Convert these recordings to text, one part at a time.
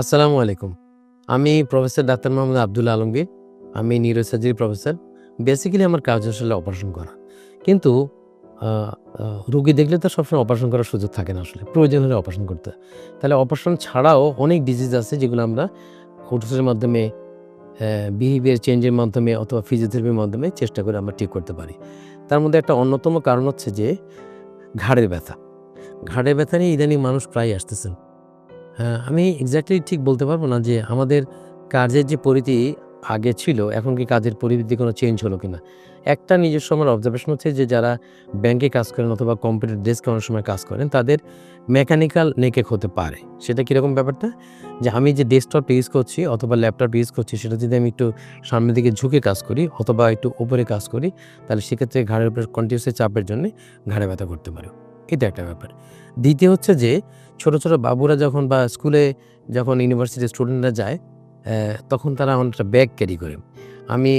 আসসালামু আলাইকুম। আমি প্রফেসর ডাক্তার মোহাম্মদ আব্দুল আলমগীর। আমি নিউরোসার্জারি প্রফেসর বেসিক্যালি আমার কাজ আসলে অপারেশন করা। কিন্তু রুগী দেখলে তো সবসময় অপারেশন করার সুযোগ থাকে না আসলে। প্রয়োজন হলে অপারেশন করতে। তাহলে অপারেশন ছাড়াও অনেক ডিজিজ আছে যেগুলো আমরা ওষুধের মাধ্যমে বিহেভিয়ার চেঞ্জের মাধ্যমে অথবা ফিজিওথেরাপির মাধ্যমে চেষ্টা করে আমরা ঠিক করতে পারি। তার মধ্যে একটা অন্যতম কারণ হচ্ছে যে ঘাড়ের ব্যথা। ঘাড়ের ব্যথা নিয়ে ইদানিং মানুষ প্রায় আসতেছেন। হ্যাঁ, আমি এক্স্যাক্টলি ঠিক বলতে পারব না যে আমাদের কাজের যে পরিধি আগে ছিল, এখন কি কাজের পরিধি কোনো চেঞ্জ হলো কিনা? একটা নিজস্ব আমার অবজারভেশন হচ্ছে যে যারা ব্যাংকে কাজ করেন অথবা কম্পিউটার ডেস্কে অনেক সময় কাজ করেন, তাদের মেকানিক্যাল নেকেক হতে পারে। সেটা কীরকম ব্যাপারটা? যে আমি যে ডেস্কটপ ইউজ করছি অথবা ল্যাপটপ ইউজ করছি, সেটা যদি আমি একটু সামনের দিকে ঝুঁকে কাজ করি অথবা একটু উপরে কাজ করি, তাহলে সেক্ষেত্রে ঘাড়ের উপর কন্টিনিউসলি চাপের জন্য ঘাড়ে ব্যথা করতে পারে। এটা একটা ব্যাপার। দ্বিতীয় হচ্ছে যে ছোট ছোট বাবুরা যখন বা স্কুলে যখন ইউনিভার্সিটির স্টুডেন্টরা যায় তখন তারা অনেকটা ব্যাগ ক্যারি করে। আমি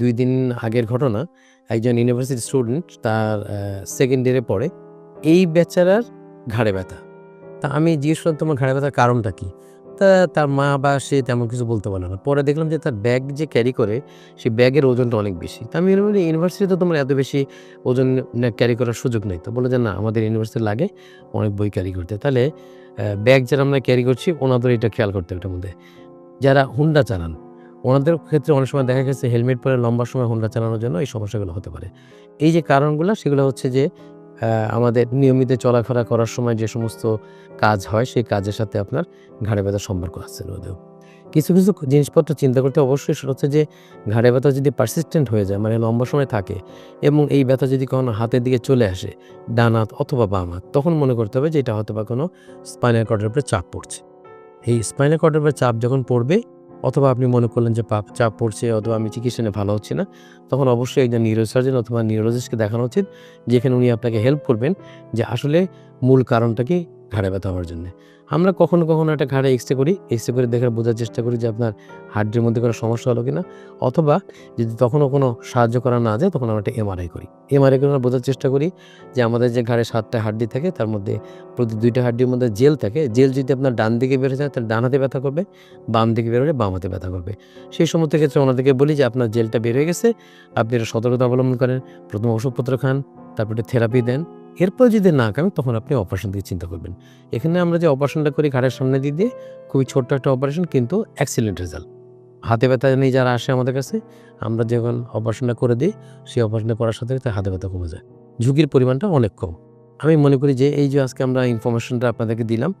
দুই দিন আগের ঘটনা, একজন ইউনিভার্সিটি স্টুডেন্ট তার সেকেন্ড ইয়ারে পড়ে। এই বেচারার ঘাড়ে ব্যথা। তা আমি জিজ্ঞেস করলাম, তোমার ঘাড়ে ব্যথার কারণটা কী? তা তার মা বা সে তেমন কিছু বলতে পারে না। পরে দেখলাম যে তার ব্যাগ যে ক্যারি করে, সেই ব্যাগের ওজনটা অনেক বেশি। তা আমি বলি ইউনিভার্সিটিতে তোমার এত বেশি ওজন ক্যারি করার সুযোগ নেই। তো বলে যে, না, আমাদের ইউনিভার্সিটি লাগে অনেক বই ক্যারি করতে। তাহলে ব্যাগ যারা আমরা ক্যারি করছি, ওনাদের এটা খেয়াল করতে এটার মধ্যে। যারা হুন্ডা চালান। ওনাদের ক্ষেত্রে অনেক সময় দেখা গেছে হেলমেট পরে লম্বা সময় হুন্ডা চালানোর জন্য এই সমস্যাগুলো হতে পারে। এই যে কারণগুলো, সেগুলো হচ্ছে যে আমাদের নিয়মিত চলাফেরা করার সময় যে সমস্ত কাজ হয়, সেই কাজের সাথে আপনার ঘাড়ে ব্যথার সম্পর্ক আছে রোদেও কিছু কিছু জিনিসপত্র চিন্তা করতে অবশ্যই সেটা হচ্ছে যে, ঘাড়ে ব্যথা যদি পারসিস্টেন্ট হয়ে যায় মানে লম্বা সময় থাকে এবং এই ব্যথা যদি কখনো হাতের দিকে চলে আসে, ডান হাত অথবা বাম হাত, তখন মনে করতে হবে যে এটা হয়তো বা কোনো স্পাইনাল কর্ডের উপরে চাপ পড়ছে। এই স্পাইনাল কর্ডের চাপ যখন পড়বে, অথবা আপনি মনে করলেন যে পাপ চাপ পড়ছে, অথবা আমি চিকিৎসা নিয়ে ভালো হচ্ছে না, তখন অবশ্যই একজন নিউরোসার্জন অথবা নিউরোলজিস্টকে দেখানো উচিত, যেখানে উনি আপনাকে হেল্প করবেন যে, আসলে মূল কারণটা কি? ঘাড়ে ব্যথা হওয়ার জন্য। আমরা কখনো কখনো একটা ঘাড়ে এক্সরে করি এক্সরে করে দেখার বোঝার চেষ্টা করি যে আপনার হার্টের মধ্যে কোনো সমস্যা হলো কিনা। অথবা যদি তখনও কোনো সাহায্য করা না যায়, তখন আমরা একটা এমআরআই করি। এমআরআই করে আমরা বোঝার চেষ্টা করি যে আমাদের যে ঘাড়ে সাতটা হাড্ডি থাকে, তার মধ্যে প্রতি দুইটা হাড্ডির মধ্যে জেল থাকে। জেল যদি আপনার ডান দিকে বেড়ে যায়, তাহলে ডান হাতে ব্যথা করবে, বাম দিকে বেরোলে বাম হাতে ব্যথা করবে। সেই সমস্ত ক্ষেত্রে ওনাদেরকে বলি যে আপনার জেলটা বের হয়ে গেছে, আপনি এটা সতর্কতা অবলম্বন করেন। প্রথম ওষুধপত্র খান, তারপরে থেরাপি দেন। এরপর যদি না কামেন তখন আপনি অপারেশন দিয়ে চিন্তা করবেন। এখানে আমরা যে অপারেশনটা করি, ঘাড়ের সামনে দিয়ে দিয়ে, খুবই ছোট্ট একটা অপারেশন কিন্তু অ্যাক্সিডেন্ট রেজাল্ট হাতে ব্যথা নিয়ে যারা আসে আমাদের কাছে, আমরা যখন অপারেশনটা করে দিই, সেই অপারেশনটা করার সাথে সাথে হাতে ব্যথা কমে যায়। ঝুঁকির পরিমাণটা অনেক কম। আমি মনে করি যে, এই যে আজকে আমরা ইনফরমেশনটা আপনাদেরকে দিলাম,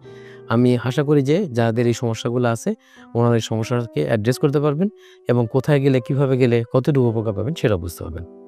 আমি আশা করি যে, যাদের এই সমস্যাগুলো আছে, ওনারা এই সমস্যাকে অ্যাড্রেস করতে পারবেন এবং কোথায় গেলে, কীভাবে গেলে, কতটুকু উপকার পাবেন সেটা বুঝতে পারবেন।